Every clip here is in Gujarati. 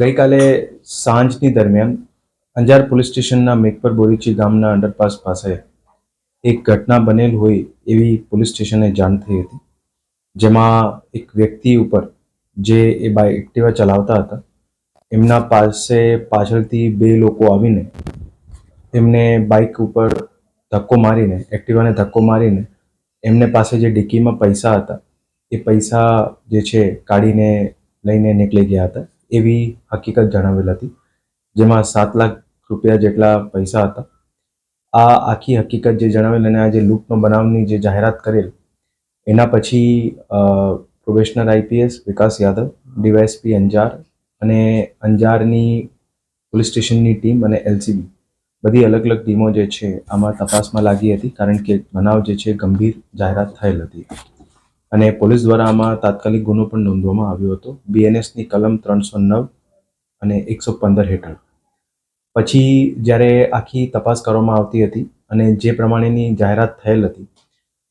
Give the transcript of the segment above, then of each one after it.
ગઈકાલે સાંજની દરમિયાન અંજાર પોલીસ સ્ટેશનના મેઘપર બોરીચી ગામના અંડરપાસ પાસે એક ઘટના બનેલ હોય એવી પોલીસ સ્ટેશને જાણ થઈ હતી, જેમાં એક વ્યક્તિ ઉપર જે એ બાઇક એક્ટિવા ચલાવતા હતા, એમના પાસે પાછળથી બે લોકો આવીને એમને બાઇક ઉપર ધક્કો મારીને, એક્ટિવાને ધક્કો મારીને એમને પાસે જે ડિક્કીમાં પૈસા હતા, એ પૈસા જે છે કાઢીને લઈને નીકળી ગયા હતા. એવી હકીકત જણાવેલ હતી, જેમાં સાત લાખ રૂપિયા જેટલા પૈસા હતા. આ આખી હકીકત જે જણાવેલ અને આ જે લૂંટનો બનાવની જે જાહેરાત કરેલ, એના પછી probationer IPS Vikas Yadav, DYSP Anjar અને અંજારની પોલીસ સ્ટેશનની ટીમ અને એલસીબી, બધી અલગ અલગ ટીમો જે છે, આમાં તપાસમાં લાગી હતી કારણ કે બનાવ જે છે, ગંભીર જાહેરાત થયેલ હતી. અને પોલીસ દ્વારા આમાં તાત્કાલિક ગુનો પણ નોંધવામાં આવ્યો હતો. બીએનએસની કલમ ત્રણસો નવ અને એકસો પંદર હેઠળ. પછી જ્યારે આખી તપાસ કરવામાં આવતી હતી અને જે પ્રમાણેની જાહેરાત થયેલ હતી,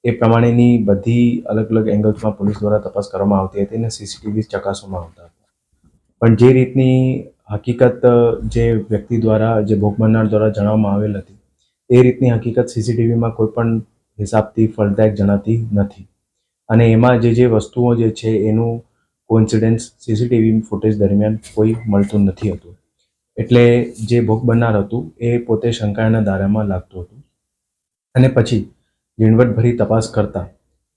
એ પ્રમાણેની બધી અલગ અલગ એંગલ્સમાં પોલીસ દ્વારા તપાસ કરવામાં આવતી હતી અને સીસીટીવી ચકાસવામાં આવતા હતા. પણ જે રીતની હકીકત, જે વ્યક્તિ દ્વારા, જે ભોગ બનનાર દ્વારા જણાવવામાં આવેલ હતી, એ રીતની હકીકત સીસીટીવીમાં કોઈ પણ હિસાબથી ફળદાયક જણાતી નથી. અને એમાં જે જે વસ્તુઓ જે છે એનું કોઇન્સિડન્સ સીસીટીવી ફૂટેજ દરમિયાન કોઈ મળતું નથી હતું. એટલે જે ભોગ બનનાર હતું એ પોતે શંકાના દાયરામાં લાગતું હતું. અને પછી ઝીણવટભરી તપાસ કરતાં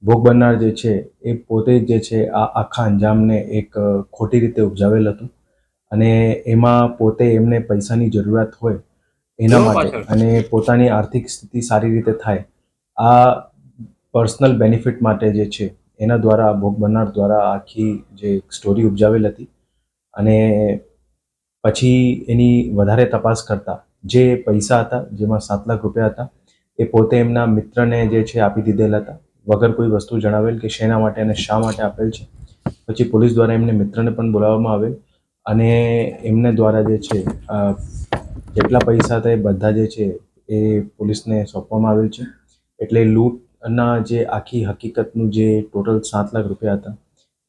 ભોગ બનનાર જે છે એ પોતે જે છે આ આખા અંજામને એક ખોટી રીતે ઉપજાવેલ હતું. અને એમાં પોતે એમને પૈસાની જરૂરિયાત હોય એના માટે અને પોતાની આર્થિક સ્થિતિ સારી રીતે થાય આ પર્સનલ બેનિફિટ માટે જે છે, એના દ્વારા, ભોગ બનનાર દ્વારા આખી જે સ્ટોરી ઉપજાવેલ હતી અને પછી એની વધારે તપાસ કરતા જે પૈસા હતા, જેમાં સાત લાખ રૂપિયા હતા, એ પોતે એમના મિત્રને જે છે આપી દીધેલા હતા. વગર કોઈ વસ્તુ જણાવેલ કે શેના માટે અને શા માટે આપેલ છે. પછી પોલીસ દ્વારા એમને મિત્રને પણ બોલાવવામાં આવેલ અને એમને દ્વારા જે છે જેટલા પૈસા હતા એ બધા જે છે એ પોલીસને સોંપવામાં આવેલ છે. એટલે લૂંટના જે આખી હકીકતનું જે ટોટલ સાત લાખ રૂપિયા હતા,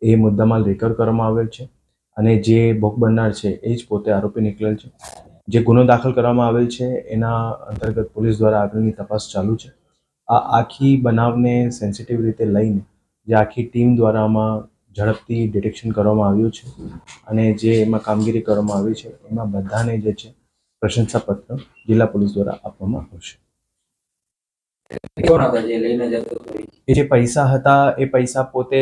એ મુદ્દામાલ રેકર કરવામાં આવેલ છે. અને જે ભોગ બનનાર છે, એ જ પોતે આરોપી નીકળેલ છે. જે ગુનો દાખલ કરવામાં આવેલ છે, એના અંતર્ગત પોલીસ દ્વારા આગળની તપાસ ચાલુ છે. આ આખી બનાવને સેન્સિટિવ રીતે લઈને જે આખી ટીમ દ્વારા આમાં ઝડપથી ડિટેક્શન કરવામાં આવ્યું છે. અને જે એમાં કામગીરી કરવામાં આવી છે, એમાં બધાને જે છે, પ્રશંસાપત્ર જિલ્લા પોલીસ દ્વારા આપવામાં આવશે કોણ હતા જે લઈને જતો હતો એ? જે પૈસા હતા એ પૈસા પોતે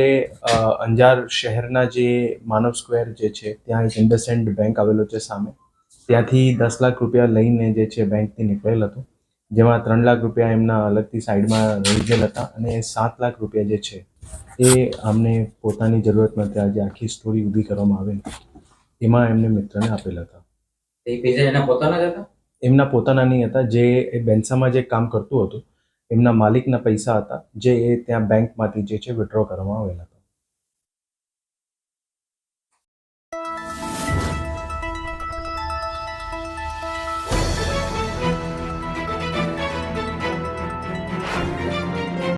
અંજાર શહેરના જે માનવ સ્ક્વેર જે છે ત્યાં એક ઇન્ડસેન્ડ બેંક આવેલો છે સામે. ત્યાંથી દસ લાખ રૂપિયા લઈને જે છે બેંકથી નીકળેલ હતો જેમાં ત્રણ લાખ રૂપિયા એમના અલગથી સાઈડમાં રહી ગયેલ હતા અને સાત લાખ રૂપિયા જે છે એ અમને પોતાની જરૂરત માટે આજે આખી સ્ટોરી ઊભી કરવામાં આવે એમાં એમને મિત્રને આપેલા હતા. એ પૈસા એના પોતાના હતા? એમના પોતાના નહીં હતા જે બેન્સામાં જે કામ કરતું હતું એમના માલિકના પૈસા હતા જે એ ત્યાં બેંકમાંથી જે છે વિડ્રો કરવામાં આવેલા